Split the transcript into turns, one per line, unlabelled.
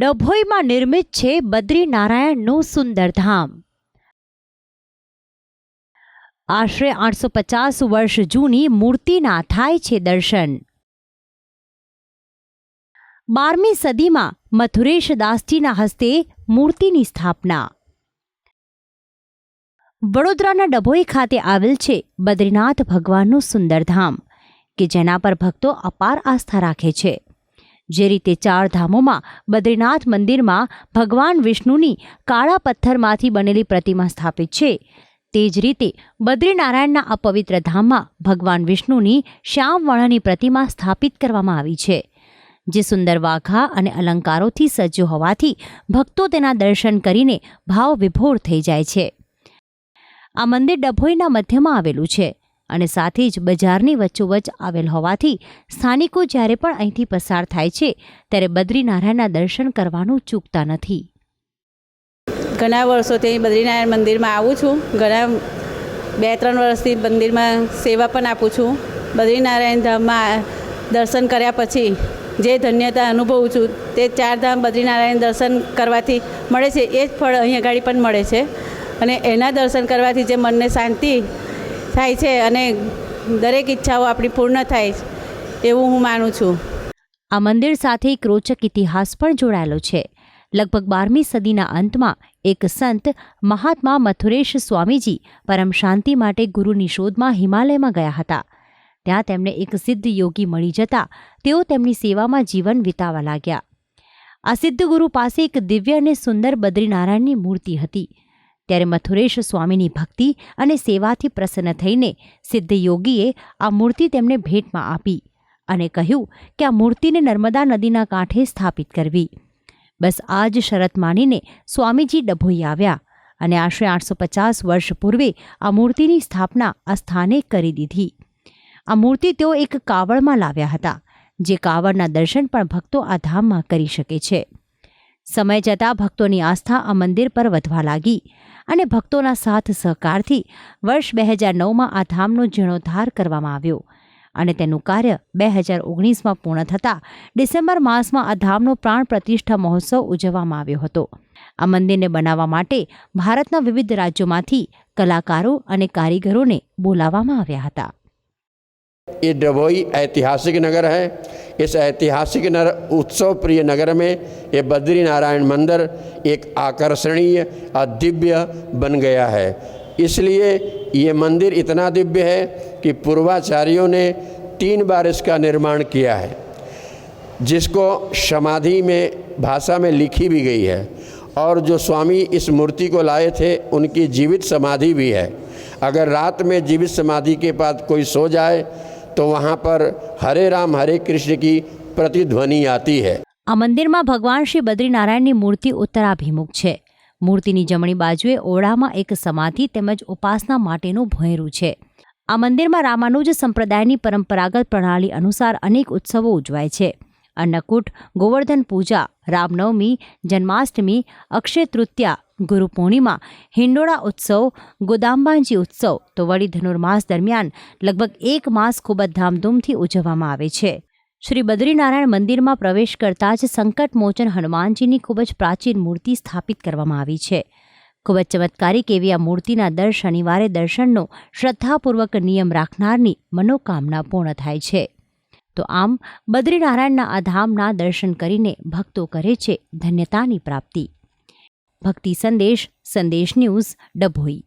ડભોઈમાં નિર્મિત છે બદ્રીનારાયણનું સુંદર ધામ આશરે આઠસો પચાસ વર્ષ જૂની મૂર્તિના થાય છે દર્શન. બારમી સદીમાં મથુરેશ દાસજીના હસ્તે મૂર્તિની સ્થાપના. વડોદરાના ડભોઈ ખાતે આવેલ છે બદ્રીનાથ ભગવાનનું સુંદર ધામ કે જેના પર ભક્તો અપાર આસ્થા રાખે છે. જે રીતે ચાર ધામોમાં બદ્રીનાથ મંદિરમાં ભગવાન વિષ્ણુની કાળા પથ્થરમાંથી બનેલી પ્રતિમા સ્થાપિત છે. તે જ રીતે બદ્રીનારાયણના આ પવિત્ર ધામમાં ભગવાન વિષ્ણુની શ્યામ વર્ણની પ્રતિમા સ્થાપિત કરવામાં આવી છે, જે સુંદર વાઘા અને અલંકારોથી સજ્જ હોવાથી ભક્તો તેના દર્શન કરીને ભાવ વિભોર થઈ જાય છે. આ મંદિર ડભોઈના મધ્યમાં આવેલું છે. અને સાથે જ બજારની વચ્ચોવચ્ચ આવેલ હોવાથી સ્થાનિકો જ્યારે પણ અહીંથી પસાર થાય છે, ત્યારે બદ્રીનારાયણના દર્શન કરવાનું ચૂકતા નથી.
ઘણા વર્ષોથી બદ્રીનારાયણ મંદિરમાં આવું છું. ઘણા બે, ત્રણ વર્ષથી મંદિરમાં સેવા પણ આપું છું. બદ્રીનારાયણ ધામમાં દર્શન કર્યા પછી જે ધન્યતા અનુભવું છું, તે ચાર ધામ બદ્રીનારાયણ દર્શન કરવાથી મળે છે. એ જ ફળ અહીં આગળ પણ મળે છે. અને એના દર્શન કરવાથી જે મનને શાંતિ થાય છે અને દરેક ઈચ્છાઓ આપણી પૂર્ણ થાય એવું હું માનું છું.
આ મંદિર સાથે એક રોચક ઇતિહાસ પણ જોડાયેલો છે. લગભગ બારમી સદીના અંતમાં એક સંત મહાત્મા મથુરેશ સ્વામીજી પરમ શાંતિ માટે ગુરુની શોધમાં હિમાલયમાં ગયા હતા. ત્યાં તેમને એક સિદ્ધ યોગી મળી જતા તેઓ તેમની સેવામાં જીવન વિતાવા લાગ્યા. આ સિદ્ધ ગુરુ પાસે એક દિવ્ય અને સુંદર બદ્રીનારાયણની મૂર્તિ હતી. ત્યારે મથુરેશ સ્વામીની ભક્તિ અને સેવાથી પ્રસન્ન થઈને સિદ્ધયોગીએ આ મૂર્તિ તેમને ભેટમાં આપી અને કહ્યું કે આ મૂર્તિને નર્મદા નદીના કાંઠે સ્થાપિત કરવી. બસ આ જ શરત માનીને સ્વામીજી ડભોઈ આવ્યા અને આશરે આઠસો પચાસ વર્ષ પૂર્વે આ મૂર્તિની સ્થાપના આ સ્થાને કરી દીધી. આ મૂર્તિ તેઓ એક કાવડમાં લાવ્યા હતા, જે કાવડના દર્શન પણ ભક્તો આ ધામમાં કરી શકે છે. સમય જતાં ભક્તોની આસ્થા આ મંદિર પર વધવા લાગી અને ભક્તોના સાથ સહકારથી વર્ષ બે હજાર નવમાં આ ધામનો જીર્ણોદ્ધાર કરવામાં આવ્યો અને તેનું કાર્ય બે હજાર ઓગણીસમાં પૂર્ણ થતાં ડિસેમ્બર માસમાં આ ધામનો પ્રાણ પ્રતિષ્ઠા મહોત્સવ ઉજવવામાં આવ્યો હતો. આ મંદિરને બનાવવા માટે ભારતના વિવિધ રાજ્યોમાંથી કલાકારો અને કારીગરોને બોલાવવામાં આવ્યા હતા.
એ ડભોઈ ઐતિહાસિક નગર હૈ. इस ऐतिहासिक नगर उत्सव प्रिय नगर में ये बद्री नारायण मंदिर एक आकर्षणीय और दिव्य बन गया है। इसलिए ये मंदिर इतना दिव्य है कि पूर्वाचार्यों ने तीन बार इसका निर्माण किया है, जिसको समाधि में, भाषा में लिखी भी गई है। और जो स्वामी इस मूर्ति को लाए थे, उनकी जीवित समाधि भी है। अगर रात में जीवित समाधि के पास कोई सो जाए तो वहाँ पर हरे राम हरे कृष्ण की प्रतिध्वनि आती है
આ મંદિરમાં ભગવાન શ્રી બદ્રીનારાયણની મૂર્તિ ઉત્તરાભિમુખ છે મૂર્તિની જમણી બાજુએ ઓરડામાં એક સમાધિ તેમજ ઉપાસના માટેનું ભોંયરું છે આ મંદિરમાં રામાનુજ સંપ્રદાયની પરંપરાગત પ્રણાલી અનુસાર અનેક ઉત્સવો ઉજવાય છે અન્નકૂટ, ગોવર્ધન પૂજા, રામનવમી, જન્માષ્ટમી, અક્ષય તૃતીયા, ગુરુ પૂર્ણિમા, હિંડોળા ઉત્સવ, ગોદાંબાજી ઉત્સવ તો વળી ધનુર્માસ દરમિયાન લગભગ એક માસ ખૂબ જ ધામધૂમથી ઉજવવામાં આવે છે. શ્રી બદ્રીનારાયણ મંદિરમાં પ્રવેશ કરતાં જ સંકટમોચન હનુમાનજીની ખૂબ જ પ્રાચીન મૂર્તિ સ્થાપિત કરવામાં આવી છે. ખૂબ જ ચમત્કારિક એવી આ મૂર્તિના દર શનિવારે દર્શનનો શ્રદ્ધાપૂર્વક નિયમ રાખનારની મનોકામના પૂર્ણ થાય છે. તો આમ બદ્રીનારાયણના આ દર્શન કરીને ભક્તો કરે છે ધન્યતાની પ્રાપ્તિ. ભક્તિ સંદેશ સંદેશ ન્યૂઝ, ડભોઈ.